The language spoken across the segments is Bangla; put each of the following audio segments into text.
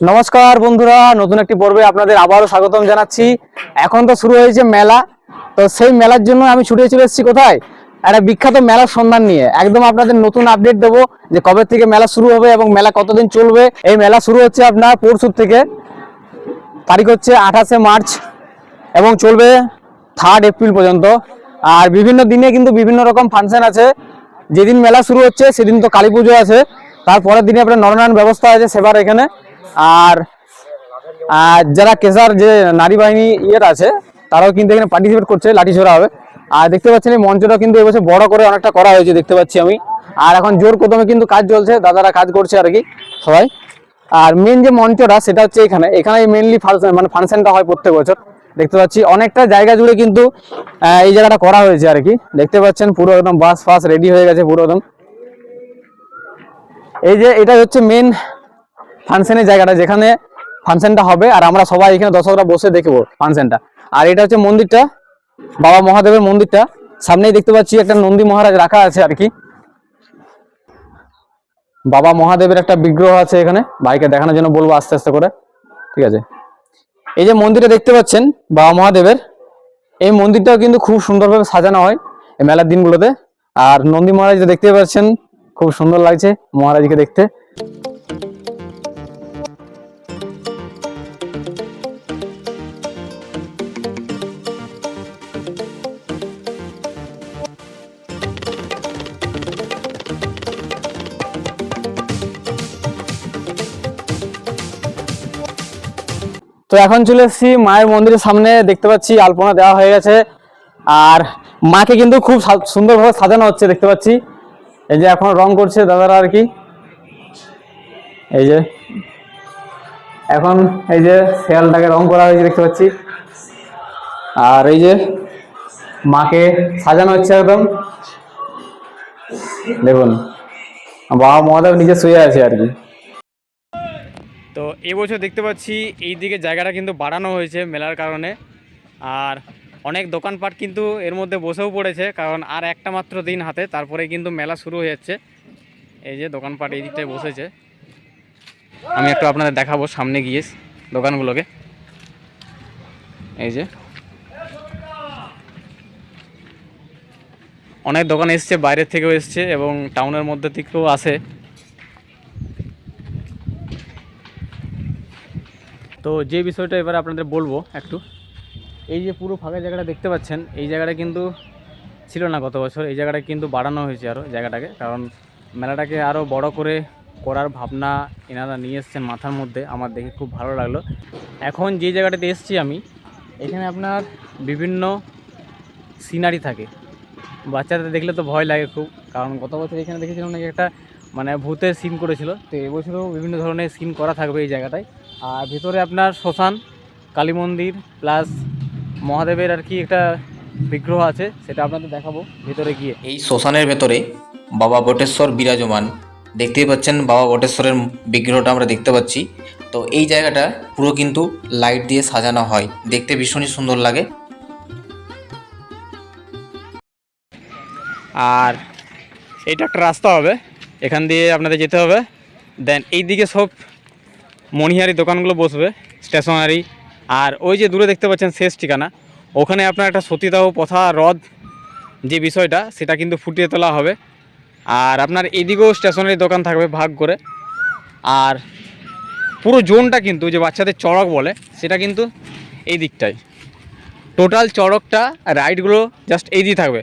নমস্কার বন্ধুরা, নতুন একটি পর্বে আপনাদের আবারও স্বাগতম জানাচ্ছি। এখন তো শুরু হয়েছে মেলা, তো সেই মেলার জন্য আমি ছুটে চলে এসেছি কোথায়? একটা বিখ্যাত মেলার সন্ধান নিয়ে। একদম আপনাদের নতুন আপডেট দেবো যে কবে থেকে মেলা শুরু হবে এবং মেলা কতদিন চলবে। এই মেলা শুরু হচ্ছে আপনার পরশুর থেকে। তারিখ হচ্ছে আঠাশে মার্চ এবং চলবে থার্ড এপ্রিল পর্যন্ত। আর বিভিন্ন দিনে কিন্তু বিভিন্ন রকম ফাংশন আছে। যেদিন মেলা শুরু হচ্ছে, সেদিন তো কালী পুজো আছে। তারপরের দিনে আপনার নরনারায়ণ ব্যবস্থা আছে সেবার এখানে। আর যারা কেসার যে নারী বাহিনী ইয়েটা আছে, তারাও কিন্তু এখানে পার্টিসিপেট করছে, লাঠি ছোড়া হবে। আর দেখতে পাচ্ছেন এই মঞ্চটা কিন্তু এবছর বড় করে অনেকটা করা হয়েছে, দেখতে পাচ্ছি আমি। আর এখন জোর কদমে কিন্তু কাজ চলছে, দাদারা কাজ করছে আর কি, সবাই। আর মেন যে মঞ্চটা, সেটা হচ্ছে এখানে। এখানে মেনলি ফাংশন মানে ফাংশনটা হয় প্রত্যেক বছর। দেখতে পাচ্ছি অনেকটা জায়গা জুড়ে কিন্তু এই জায়গাটা করা হয়েছে আর কি। দেখতে পাচ্ছেন পুরো একদম বাস ফাস রেডি হয়ে গেছে, পুরো একদম। এই যে এটা হচ্ছে মেন ফাংশনের জায়গাটা যেখানে ফাংশনটা হবে, আর আমরা সবাই এখানে দর্শকরা বসে দেখব ফাংশনটা আর এটা হচ্ছে মন্দিরটা, বাবা মহাদেবের মন্দিরটা। সামনেই দেখতে পাচ্ছি একটা নন্দী মহারাজ রাখা আছে আর কি। বাবা মহাদেবের একটা বিগ্রহ আছে এখানে, ভাইকে দেখানোর জন্য বলব আস্তে আস্তে করে। ঠিক আছে? এই যে মন্দিরটা দেখতে পাচ্ছেন, বাবা মহাদেবের, এই মন্দিরটাও কিন্তু খুব সুন্দরভাবে সাজানো হয় এই মেলার দিনগুলোতে। আর নন্দী মহারাজ দেখতে পাচ্ছেন, খুব সুন্দর লাগছে মহারাজকে দেখতে। তো এখন চলে এসেছি মায়ের মন্দিরের সামনে, দেখতে পাচ্ছি আলপনা দেওয়া হয়ে গেছে। আর মাকে কিন্তু খুব সুন্দরভাবে সাজানো হচ্ছে, দেখতে পাচ্ছি। এই যে এখন রং করছে দাদারা আর কি। এই যে, এখন এই যে শেয়ালটাকে রং করা হয়েছে, দেখতে পাচ্ছি। আর এই যে মাকে সাজানো হচ্ছে একদম। দেখুন, বাবা মহাদেব নিজে শুয়ে আছে আর কি। তো এবছর দেখতে পাচ্ছি এই দিকে জায়গাটা কিন্তু বাড়ানো হয়েছে মেলার কারণে। আর অনেক দোকানপাট কিন্তু এর মধ্যে বসেও পড়েছে, কারণ আর একটা মাত্র দিন হাতে, তারপরে কিন্তু মেলা শুরু হয়ে যাচ্ছে। এই যে দোকানপাট এই দিকটায় বসেছে। আমি একটু আপনাদের দেখাবো সামনে গিয়ে দোকানগুলোকে। এই যে। অনেক দোকান এসছে, বাইরের থেকেও এসছে এবং টাউনের মধ্যে থেকেও আসে। তো যে বিষয়টা এবার আপনাদের বলব একটু, এই যে পুরো ফাঁকা জায়গাটা দেখতে পাচ্ছেন, এই জায়গাটা কিন্তু ছিল না গত বছর, এই জায়গাটা কিন্তু বাড়ানো হয়েছে আরও জায়গাটাকে, কারণ মেলাটাকে আরও বড় করে করার ভাবনা এনারা নিয়ে এসছেন মাথার মধ্যে, আমার দেখে খুব ভালো লাগল। এখন যে জায়গাটাতে এসেছি আমি, এখানে আপনার বিভিন্ন সিনারি থাকে। বাচ্চাদের দেখলে তো ভয় লাগে খুব, কারণ গত বছর এখানে দেখেছিলাম নাকি একটা মানে ভূতের সিন করেছিল, তো এবছরও বিভিন্ন ধরনের সিন করা থাকবে এই জায়গাটায়। আর ভিতরে আপনার শ্মশান কালী মন্দির প্লাস মহাদেবের আর কি একটা বিগ্রহ আছে সেটা আপনাদের দেখাবো ভিতরে গিয়ে। এই শ্মশানের ভেতরে বাবা বটেশ্বর বিরাজমান। দেখতেই পাচ্ছেন বাবা বটেশ্বরের বিগ্রহটা আমরা দেখতে পাচ্ছি। তো এই জায়গাটা পুরো কিন্তু লাইট দিয়ে সাজানো হয়। দেখতে ভীষণই সুন্দর লাগে। আর এইটা একটা রাস্তা হবে। এখান দিয়ে আপনাদের যেতে হবে। দেন এই দিকে সব মণিহারি দোকানগুলো বসবে, স্টেশনারি। আর ওই যে দূরে দেখতে পাচ্ছেন শেষ ঠিকানা, ওখানে আপনার একটা সতীদাহ প্রথা হ্রদ যে বিষয়টা, সেটা কিন্তু ফুটিয়ে তোলা হবে। আর আপনার এদিকেও স্টেশনারি দোকান থাকবে ভাগ করে। আর পুরো জোনটা কিন্তু, যে বাচ্চাদের চড়ক বলে, সেটা কিন্তু এই দিকটাই টোটাল চড়কটা রাইডগুলো জাস্ট এই দিয়ে থাকবে।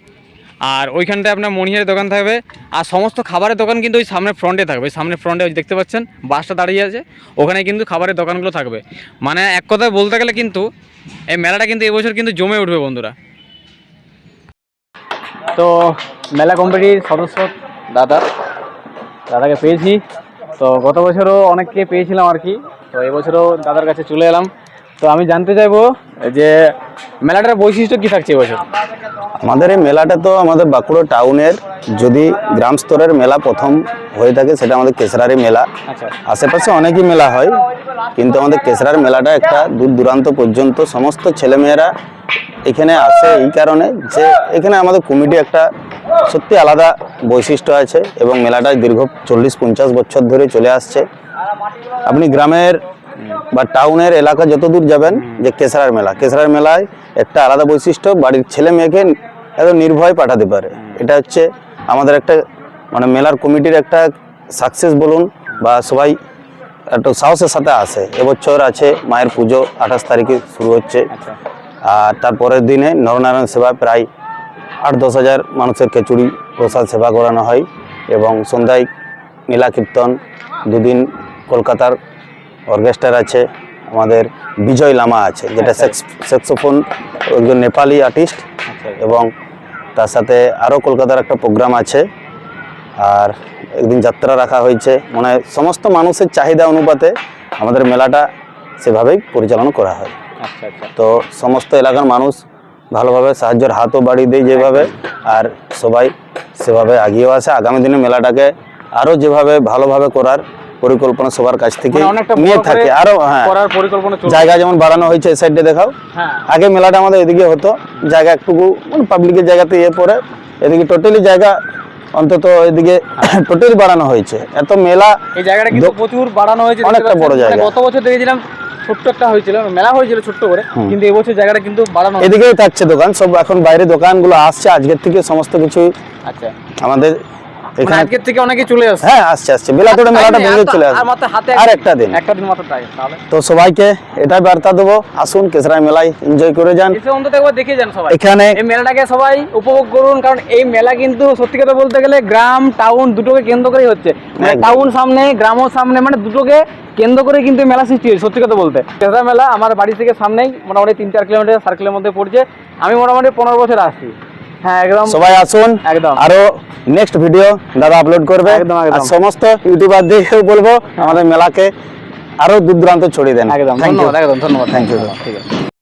আর ওইখানটায় আপনার মণিহারের দোকান থাকবে। আর সমস্ত খাবারের দোকান কিন্তু ওই সামনে ফ্রন্টে থাকবে। সামনে ফ্রন্টে ওই দেখতে পাচ্ছেন, বাসটা দাঁড়িয়ে আছে। ওখানে কিন্তু খাবারের দোকানগুলো থাকবে। মানে এক কথায় বলতে গেলে কিন্তু এই মেলাটা কিন্তু এবছর কিন্তু জমে উঠবে বন্ধুরা। তো মেলা কমিটির সদস্য দাদা, দাদাকে পেয়েছি। তো গত বছরও অনেককে পেয়েছিলাম আর কি। তো এবছরও দাদার কাছে চলে এলাম। তো আমি জানতে চাইব যে মেলাটার বৈশিষ্ট্য কী থাকছে এবছর আমাদের এই মেলাটা তো আমাদের বাঁকুড়া টাউনের যদি গ্রাম স্তরের মেলা প্রথম হয়ে থাকে সেটা আমাদের কেশরারি মেলা। আচ্ছা। আশেপাশে অনেকই মেলা হয় কিন্তু আমাদের কেশরার মেলাটা একটা দূর দূরান্ত পর্যন্ত সমস্ত ছেলেমেয়েরা এখানে আসে এই কারণে যে এখানে আমাদের কমিটি একটা সত্যি আলাদা বৈশিষ্ট্য আছে এবং মেলাটা দীর্ঘ চল্লিশ পঞ্চাশ বছর ধরে চলে আসছে। আপনি গ্রামের বা টাউনের এলাকা যত দূর যাবেন যে কেসরার মেলা। কেসরার মেলায় একটা আলাদা বৈশিষ্ট্য বাড়ির ছেলে মেয়েকে একদম নির্ভয় পাঠাতে পারে। এটা হচ্ছে আমাদের একটা মানে মেলার কমিটির একটা সাকসেস বলুন বা সবাই একটু সাহসের সাথে আসে। এবছর আছে মায়ের পুজো আঠাশ তারিখে শুরু হচ্ছে। আচ্ছা। আর তারপরের দিনে নরনারায়ণ সেবা প্রায় আট দশ হাজার মানুষের খিচুড়ি প্রসাদ সেবা করানো হয় এবং সন্ধ্যায় নীলা কীর্তন দুদিন কলকাতার অর্কেস্ট্রার আছে আমাদের বিজয় লামা আছে যেটা সেক্সোফোন একজন নেপালি আর্টিস্ট আচ্ছা। এবং তার সাথে আরও কলকাতার একটা প্রোগ্রাম আছে। আর একদিন যাত্রা রাখা হয়েছে মানে সমস্ত মানুষের চাহিদা অনুপাতে আমাদের মেলাটা সেভাবেই পরিচালনা করা হয়। আচ্ছা আচ্ছা। তো সমস্ত এলাকার মানুষ ভালোভাবে সাহায্যের হাতও বাড়িয়ে দেয় যেভাবে আর সবাই সেভাবে আগিয়েও আসে। আগামী দিনে মেলাটাকে আরও যেভাবে ভালোভাবে করার পরিকল্পনা সবার কাছ থেকে মানে নিয়ে থাকে। আরও হ্যাঁ। জায়গা যেমন বাড়ানো হয়েছে এই সাইডে দেখাও। হ্যাঁ। আগে মেলাটা আমাদের এদিকে হতো জায়গা একটুকু মানে পাবলিকের জায়গাতে ইয়ে পরে এদিকে টোটালি জায়গা অন্তত এদিকে টোটালি বাড়ানো হয়েছে। এত মেলা এই জায়গাটা কিন্তু প্রচুর বাড়ানো হয়েছে অনেকটা বড় মানে জায়গা। গত বছর দেখেছিলাম ছোট্ট একটা হয়েছিল মেলা হয়েছিল ছোট্ট করে কিন্তু এবছর জায়গাটা কিন্তু বাড়ানো। এদিকেও থাকছে দোকান সব এখন বাইরে দোকানগুলো আসছে আজকের থেকে সমস্ত কিছু আচ্ছা। আমাদের মানে এখানে আজকের থেকে অনেকে চলে আসছে। হ্যাঁ আসছে আসছে। বেলাটোড়ে মেলাটা ভেঙে চলে আর মাত্র হাতে আর একটা দিন। একটা দিন মাত্র তাহলে। তো সবাইকে এটাই বার্তা দেবো। আসুন কেসরাই মেলায় এনজয় করে যান। এসে অন্তত একবার দেখে যান সবাই। এখানে এই মেলাটাকে সবাই উপভোগ করুন কারণ এই মেলা কিন্তু সত্যি কথা বলতে গেলে গ্রাম টাউন দুটোকে কেন্দ্র করেই হচ্ছে। মানে টাউন সামনে গ্রামও সামনে মানে দুটোকে কেন্দ্র করে কিন্তু মেলা সৃষ্টি হয়েছে সত্যি কথা বলতে। তেসরা মেলা আমার বাড়ি থেকে সামনেই মোটামুটি তিন চার কিলোমিটার সার্কেলের মধ্যে পড়ছে। আমি মোটামুটি পনেরো বছর আসছি। হ্যাঁ একদম। সবাই আসুন। একদম। আরও নেক্সট ভিডিও দাদা আপলোড করবে। একদম, একদম। আর সমস্ত ইউটিউবারদেরকেও বলব আমাদের মেলাকে আরও দূর দূরান্ত ছড়িয়ে দেন। একদম ধন্যবাদ একদম ধন্যবাদ। থ্যাংক ইউ ঠিক আছে।